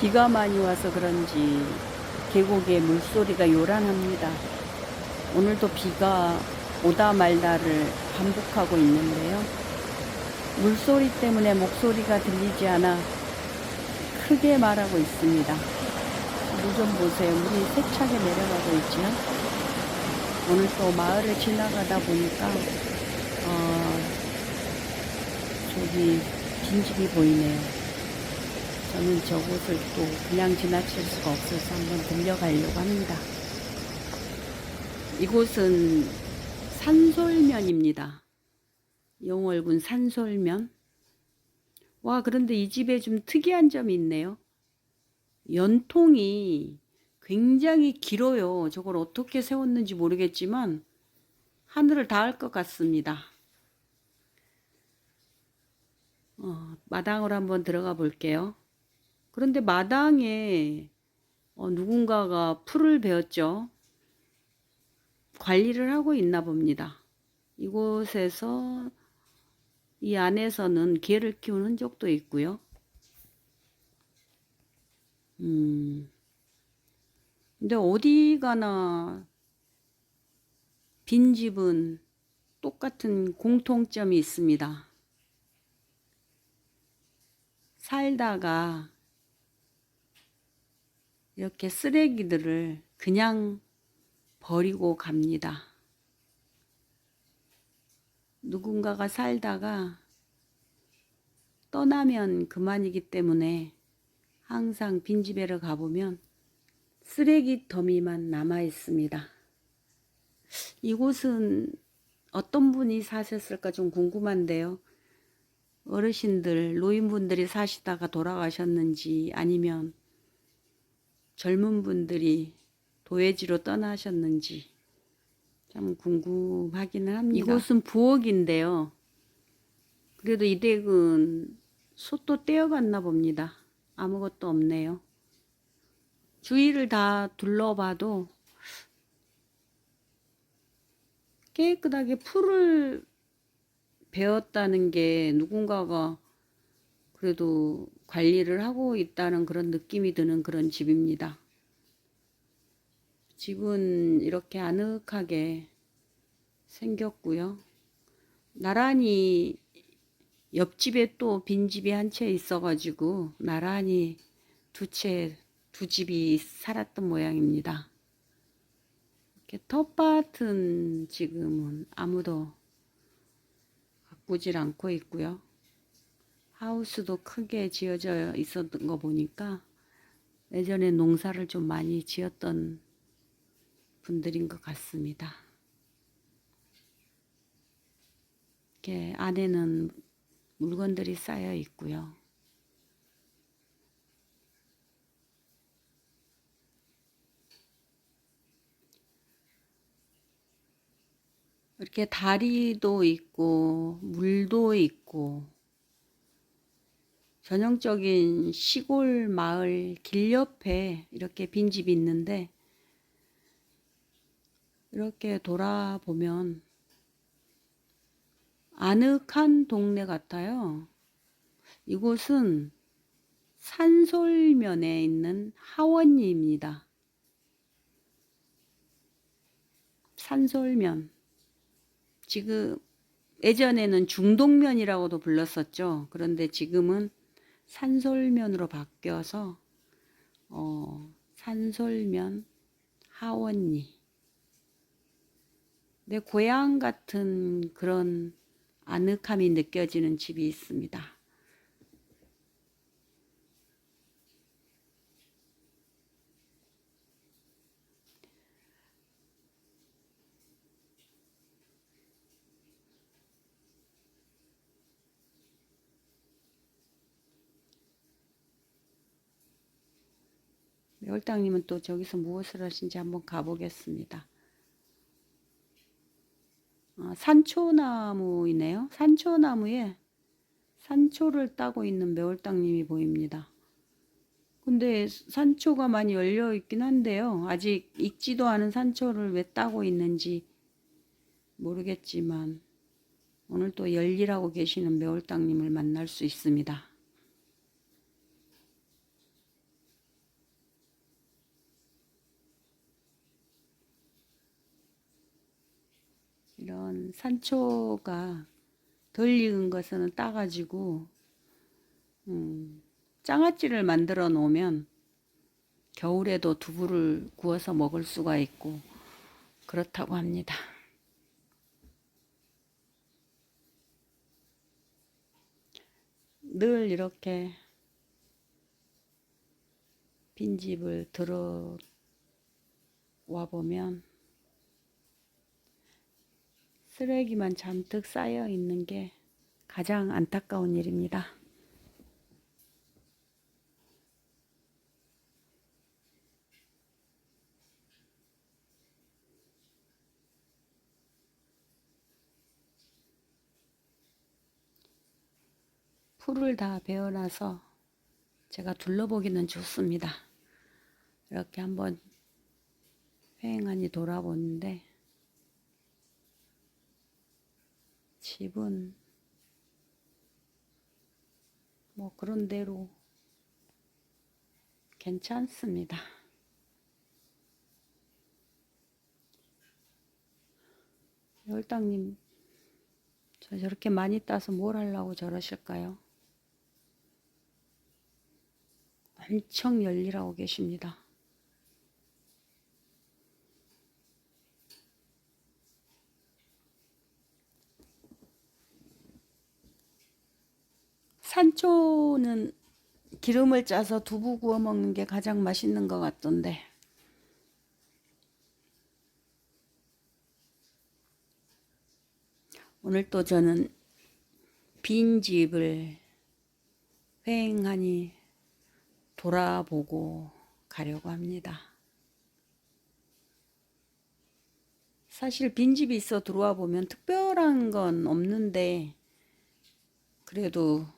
비가 많이 와서 그런지 계곡의 물소리가 요란합니다. 오늘도 비가 오다 말다를 반복하고 있는데요. 물소리 때문에 목소리가 들리지 않아 크게 말하고 있습니다. 물 좀 보세요. 물이 세차게 내려가고 있죠. 오늘 또 마을을 지나가다 보니까 어, 저기 빈집이 보이네요. 저는 저곳을 또 그냥 지나칠 수가 없어서 한번 들려가려고 합니다. 이곳은 산솔면입니다. 영월군 산솔면. 와, 그런데 이 집에 좀 특이한 점이 있네요. 연통이 굉장히 길어요. 저걸 어떻게 세웠는지 모르겠지만 하늘을 닿을 것 같습니다. 어, 마당으로 한번 들어가 볼게요. 그런데 마당에 어, 누군가가 풀을 베었죠. 관리를 하고 있나 봅니다. 이곳에서 이 안에서는 개를 키운 흔적도 있고요. 음, 근데 어디 가나 빈집은 똑같은 공통점이 있습니다. 살다가 이렇게 쓰레기들을 그냥 버리고 갑니다. 누군가가 살다가 떠나면 그만이기 때문에 항상 빈집에를 가보면 쓰레기 더미만 남아 있습니다. 이곳은 어떤 분이 사셨을까 좀 궁금한데요. 어르신들, 노인분들이 사시다가 돌아가셨는지 아니면 젊은 분들이 도회지로 떠나셨는지 참 궁금하기는 합니다. 이곳은 부엌인데요. 그래도 이 댁은 솥도 떼어갔나 봅니다. 아무것도 없네요. 주위를 다 둘러봐도 깨끗하게 풀을 베었다는 게 누군가가 그래도 관리를 하고 있다는 그런 느낌이 드는 그런 집입니다. 집은 이렇게 아늑하게 생겼고요. 나란히 옆집에 또 빈집이 한 채 있어가지고 나란히 두 채, 두 집이 살았던 모양입니다. 이렇게 텃밭은 지금은 아무도 가꾸질 않고 있고요. 하우스도 크게 지어져 있었던 거 보니까 예전에 농사를 좀 많이 지었던 분들인 것 같습니다. 이렇게 안에는 물건들이 쌓여 있고요. 이렇게 다리도 있고 물도 있고 전형적인 시골 마을 길 옆에 이렇게 빈집이 있는데 이렇게 돌아보면 아늑한 동네 같아요. 이곳은 산솔면에 있는 하원리입니다. 산솔면. 지금 예전에는 중동면이라고도 불렀었죠. 그런데 지금은 산솔면으로 바뀌어서 어, 산솔면 하원리. 내 고향 같은 그런 아늑함이 느껴지는 집이 있습니다. 매월당님은 또 저기서 무엇을 하신지 한번 가보겠습니다. 아, 산초나무이네요. 산초나무에 산초를 따고 있는 매월당님이 보입니다. 근데 산초가 많이 열려 있긴 한데요. 아직 익지도 않은 산초를 왜 따고 있는지 모르겠지만 오늘 또 열일하고 계시는 매월당님을 만날 수 있습니다. 이런 산초가 덜 익은 것은 따가지고 음, 장아찌를 만들어 놓으면 겨울에도 두부를 구워서 먹을 수가 있고 그렇다고 합니다. 늘 이렇게 빈집을 들어 와 보면 쓰레기만 잔뜩 쌓여 있는 게 가장 안타까운 일입니다. 풀을 다 베어놔서 제가 둘러보기는 좋습니다. 이렇게 한번 휑하니 돌아보는데 집은 뭐 그런 대로 괜찮습니다. 열당님, 저 저렇게 많이 따서 뭘 하려고 저러실까요? 엄청 열일하고 계십니다. 산초는 기름을 짜서 두부 구워 먹는 게 가장 맛있는 것 같던데. 오늘 또 저는 빈 집을 휑하니 돌아보고 가려고 합니다. 사실 빈집이 있어 들어와 보면 특별한 건 없는데 그래도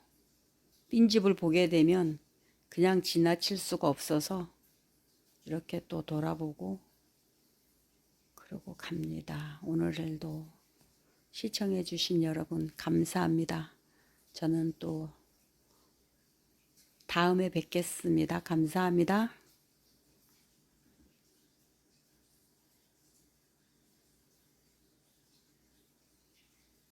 빈집을 보게 되면 그냥 지나칠 수가 없어서 이렇게 또 돌아보고 그러고 갑니다. 오늘도 시청해 주신 여러분 감사합니다. 저는 또 다음에 뵙겠습니다. 감사합니다.